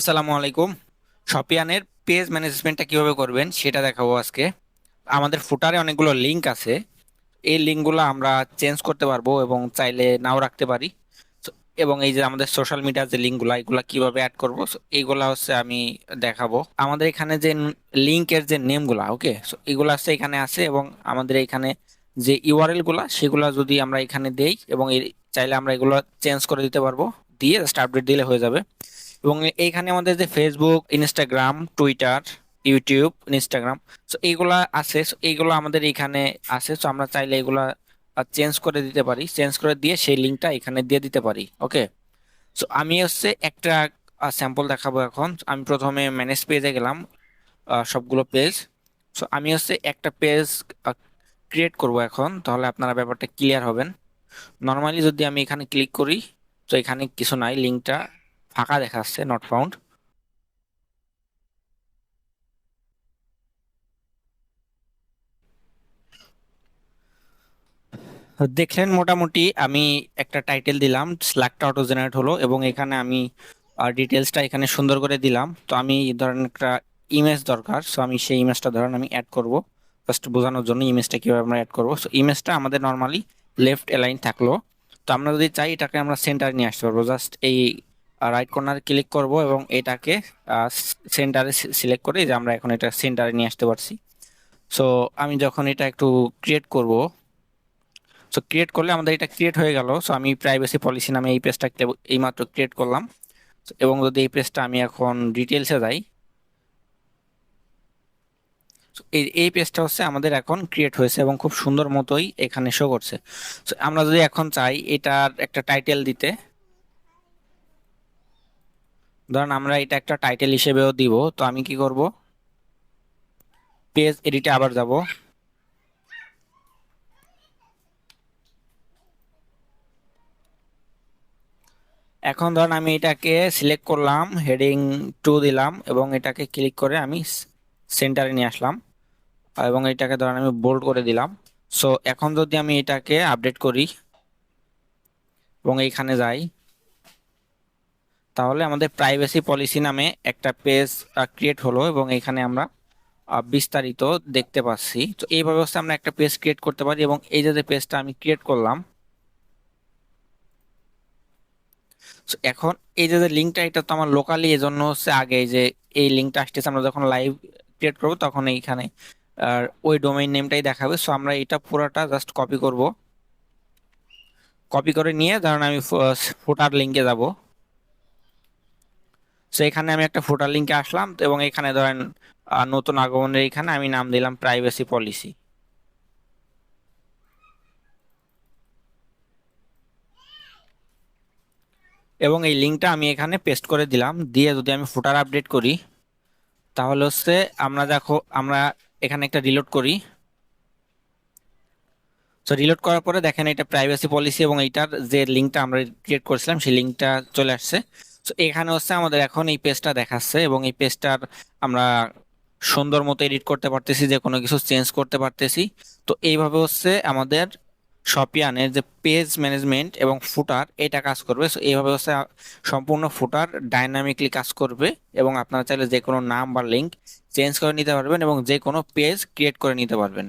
আসসালামু আলাইকুম। শপিয়ানের পেজ ম্যানেজমেন্টটা কীভাবে করবেন সেটা দেখাবো আজকে। আমাদের ফুটারে অনেকগুলো লিংক আছে। এই লিঙ্কগুলো আমরা চেঞ্জ করতে পারব এবং চাইলে নাও রাখতে পারি। এবং এই যে আমাদের সোশ্যাল মিডিয়ার যে লিঙ্কগুলো এগুলা কীভাবে অ্যাড করব এইগুলা হচ্ছে আমি দেখাবো। আমাদের এখানে যে লিঙ্কের যে নেমগুলা ওকে সো এগুলো আছে এখানে আছে এবং আমাদের এখানে যে ইউআরএলগুলা সেগুলা যদি আমরা এখানে দেই এবং চাইলে আমরা এগুলো চেঞ্জ করে দিতে পারব। দিয়ে জাস্ট আপডেট দিলে হয়ে যাবে। এবং এইখানে আমাদের যে Facebook Instagram Twitter YouTube Instagram so এইগুলা আছে এইগুলো আমাদের এখানে আছে সো আমরা চাইলে এগুলা চেঞ্জ করে দিতে পারি। চেঞ্জ করে দিয়ে সেই লিঙ্কটা এখানে দিয়ে দিতে পারি ওকে সো আমি হচ্ছে একটা স্যাম্পল দেখাবো এখন। আমি প্রথমে ম্যানেজ পেজে গেলাম সবগুলো পেজ সো আমি হচ্ছে একটা পেজ ক্রিয়েট করব এখন, তাহলে আপনারা ব্যাপারটা ক্লিয়ার হবেন। নর্মালি যদি আমি এখানে ক্লিক করি, তো এখানে কিছু নাই লিঙ্কটা ফাঁকা দেখাচ্ছে নট ফাউন্ড দেখলেন মোটামুটি আমি একটা টাইটেল দিলাম স্ল্যাকটা অটো জেনারেট হলো এবং এখানে আমি ডিটেলসটা এখানে সুন্দর করে দিলাম। তো আমি ধরেন একটা ইমেজ দরকার সো আমি সেই ইমেজটা ধরেন আমি অ্যাড করব। জাস্ট বোঝানোর জন্য ইমেজটা কীভাবে আমরা অ্যাড করব। সো ইমেজটা আমাদের নর্মালি লেফট অ্যালাইন থাকল। তো আমরা যদি চাই এটাকে আমরা সেন্টারে নিয়ে আসতে পারব। জাস্ট এই রাইট কর্নারে ক্লিক করব এবং এটাকে সেন্টারে সিলেক্ট করে যে আমরা এখন এটা সেন্টারে নিয়ে আসতে পারছি। সো আমি যখন এটা একটু ক্রিয়েট করব সো ক্রিয়েট করলে আমাদের এটা ক্রিয়েট হয়ে গেল। সো আমি প্রাইভেসি পলিসি নামে এই পেজটা এইমাত্র ক্রিয়েট করলাম। এবং যদি এই পেজটা আমি এখন ডিটেলসে যাই এই এই পেজটা হচ্ছে আমাদের এখন ক্রিয়েট হয়েছে এবং খুব সুন্দর মতোই এখানে শো করছে। আমরা যদি এখন চাই এটার একটা টাইটেল দিতে ধরেন আমরা এটা একটা টাইটেল হিসেবেও দিব, তো আমি কি করব? পেজ এডিটে আবার যাব। এখন ধরেন আমি এটাকে সিলেক্ট করলাম হেডিং টু দিলাম, এবং এটাকে ক্লিক করে আমি সেন্টারে নিয়ে আসলাম। এবং এটাকে ধরেন আমি বোল্ড করে দিলাম। সো এখন যদি আমি এটাকে আপডেট করি, এবং এইখানে যাই তাহলে আমাদের প্রাইভেসি পলিসি নামে একটা পেজ ক্রিয়েট হলো এবং এখানে আমরা বিস্তারিত দেখতে পাচ্ছি। তো এইভাবে হচ্ছে আমরা একটা পেজ ক্রিয়েট করতে পারি এবং এই যে পেজটা আমি ক্রিয়েট করলাম এখন এই যে লিঙ্কটা এটা তো আমার লোকালি এজন্য হচ্ছে আগে যে এই লিঙ্কটা আসতেছে, আমরা যখন লাইভ ক্রিয়েট করব তখন এইখানে, আর ওই ডোমেইন নেমটাই দেখাবে। সো আমরা এটা পুরোটা জাস্ট কপি করব। কপি করে নিয়ে ধরেন আমি ফুটার লিঙ্কে যাব। সো এখানে আমি একটা ফোটার লিঙ্কে আসলাম এবং এখানে ধরেন নতুন আগমনের এখানে আমি নাম দিলাম প্রাইভেসি পলিসি এবং এই লিঙ্কটা আমি এখানে পেস্ট করে দিলাম। দিয়ে যদি আমি ফুটার আপডেট করি, তাহলে হচ্ছে আমরা দেখো, আমরা এখানে একটা রিলোড করি। তো রিলোড করার পরে দেখেন এটা প্রাইভেসি পলিসি এবং এইটার যে লিঙ্কটা আমরা ক্রিয়েট করেছিলাম, সেই লিঙ্কটা চলে আসছে। এখানে হচ্ছে আমাদের এখন এই পেজটা দেখাচ্ছে এবং এই পেজটার আমরা সুন্দর মতো এডিট করতে পারতেছি, যে কোনো কিছু চেঞ্জ করতে পারতেছি। তো এইভাবে হচ্ছে আমাদের শপিয়ানের যে পেজ ম্যানেজমেন্ট এবং ফুটার এটা কাজ করবে। সো এইভাবে হচ্ছে সম্পূর্ণ ফুটার ডাইনামিকলি কাজ করবে এবং আপনারা চাইলে যে কোনো নাম বা লিঙ্ক চেঞ্জ করে নিতে পারবেন এবং যে কোনো পেজ ক্রিয়েট করে নিতে পারবেন।